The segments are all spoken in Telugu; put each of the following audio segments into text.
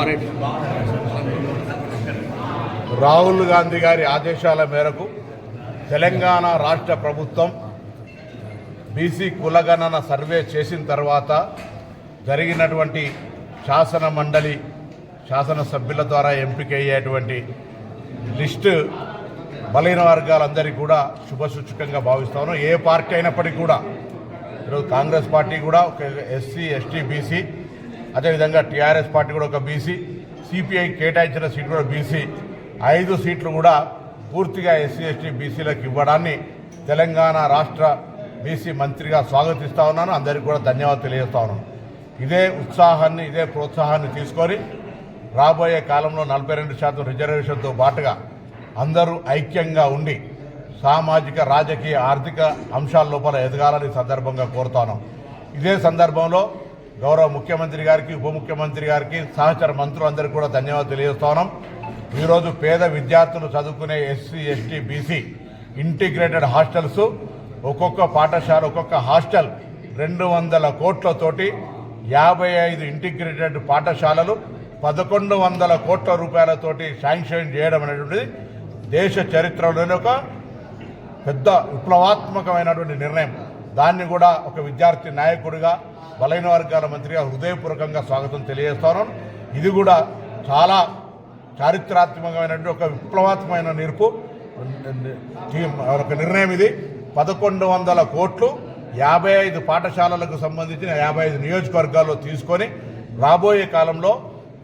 రైట్ రాహుల్ గాంధీ గారి ఆదేశాల మేరకు తెలంగాణ రాష్ట్ర ప్రభుత్వం బీసీ కులగణన సర్వే చేసిన తర్వాత జరిగినటువంటి శాసన మండలి శాసనసభ్యుల ద్వారా ఎంపికయ్యేటువంటి లిస్టు బలహీన వర్గాలందరికీ కూడా శుభసూచకంగా భావిస్తాను ఏ పార్టీ అయినప్పటికీ కూడా ఈరోజు కాంగ్రెస్ పార్టీ కూడా ఒక ఎస్సీ ఎస్టీ బీసీ అదేవిధంగా టీఆర్ఎస్ పార్టీ కూడా ఒక బీసీ సిపిఐ కేటాయించిన సీటు కూడా బీసీ. ఐదు సీట్లు కూడా పూర్తిగా ఎస్సీ ఎస్టీ బీసీలకు ఇవ్వడాన్ని తెలంగాణ రాష్ట్ర బీసీ మంత్రిగా స్వాగతిస్తా ఉన్నాను. అందరికీ కూడా ధన్యవాదాలు తెలియజేస్తా ఉన్నాను. ఇదే ఉత్సాహాన్ని ఇదే ప్రోత్సాహాన్ని తీసుకొని రాబోయే కాలంలో నలభై రెండు శాతం రిజర్వేషన్తో పాటుగా అందరూ ఐక్యంగా ఉండి సామాజిక రాజకీయ ఆర్థిక అంశాల లోపల ఎదగాలని సందర్భంగా కోరుతాను ఇదే సందర్భంలో గౌరవ ముఖ్యమంత్రి గారికి ఉప ముఖ్యమంత్రి గారికి సహచర మంత్రులందరికీ కూడా ధన్యవాదాలు తెలియజేస్తున్నాం ఈరోజు పేద విద్యార్థులు చదువుకునే SC ST BC integrated hostels ఒక్కొక్క పాఠశాల ఒక్కొక్క హాస్టల్ రెండు వందల కోట్లతోటి యాభై ఐదు ఇంటిగ్రేటెడ్ పాఠశాలలు పదకొండు వందల కోట్ల రూపాయలతోటి శాంక్షన్ చేయడం అనేటువంటిది దేశ చరిత్రలోనే ఒక పెద్ద విప్లవాత్మకమైనటువంటి నిర్ణయం. దాన్ని కూడా ఒక విద్యార్థి నాయకుడిగా బలైన వర్గాల మంత్రిగా హృదయపూర్వకంగా స్వాగతం తెలియజేస్తాను. ఇది కూడా చాలా చారిత్రాత్మకమైనటువంటి ఒక విప్లవాత్మకమైన నేర్పు ఒక నిర్ణయం ఇది. పదకొండు వందల కోట్లు యాభై ఐదు పాఠశాలలకు సంబంధించిన యాభై ఐదు నియోజకవర్గాల్లో తీసుకొని రాబోయే కాలంలో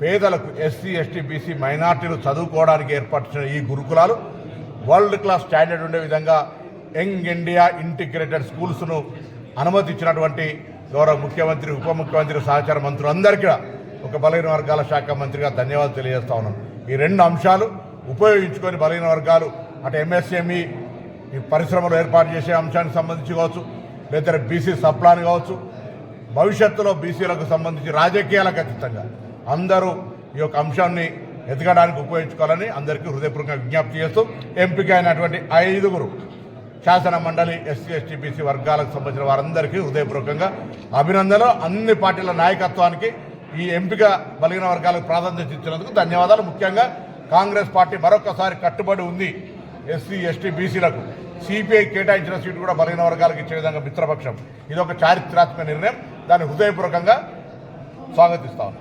పేదలకు ఎస్సీ ఎస్టీ బీసీ మైనార్టీలు చదువుకోవడానికి ఏర్పరిచిన ఈ గురుకులాలు వరల్డ్ క్లాస్ స్టాండర్డ్ ఉండే విధంగా యంగ్ ఇండియా ఇంటిగ్రేటెడ్ స్కూల్స్ను అనుమతించినటువంటి గౌరవ ముఖ్యమంత్రి ఉప ముఖ్యమంత్రి సహచార మంత్రులు అందరికీ ఒక బలహీన వర్గాల శాఖ మంత్రిగా ధన్యవాదాలు తెలియజేస్తా ఉన్నాను. ఈ రెండు అంశాలు ఉపయోగించుకొని బలహీన వర్గాలు అటు ఎంఎస్ఎంఈ ఈ పరిశ్రమలు ఏర్పాటు చేసే అంశానికి సంబంధించి కావచ్చు లేదా బీసీ సప్లాన్ కావచ్చు భవిష్యత్తులో బీసీలకు సంబంధించి రాజకీయాలకు అతీతంగా అందరూ ఈ యొక్క అంశాన్ని ఎదగడానికి ఉపయోగించుకోవాలని అందరికీ హృదయపూర్వకంగా విజ్ఞప్తి చేస్తూ ఎంపిక అయినటువంటి ఐదుగురు శాసన మండలి ఎస్సీ ఎస్టీ బీసీ వర్గాలకు సంబంధించిన వారందరికీ హృదయపూర్వకంగా అభినందనలు. అన్ని పార్టీల నాయకత్వానికి ఈ ఎంపిక బలిగిన వర్గాలకు ప్రాధాన్యత ఇచ్చినందుకు ధన్యవాదాలు. ముఖ్యంగా కాంగ్రెస్ పార్టీ మరొకసారి కట్టుబడి ఉంది ఎస్సీ ఎస్టీ బీసీలకు. సిపిఐ కేటాయించిన సీటు కూడా బలిగిన వర్గాలకు ఇచ్చే విధంగా మిత్రపక్షం. ఇది ఒక చారిత్రాత్మక నిర్ణయం. దాన్ని హృదయపూర్వకంగా స్వాగతిస్తాను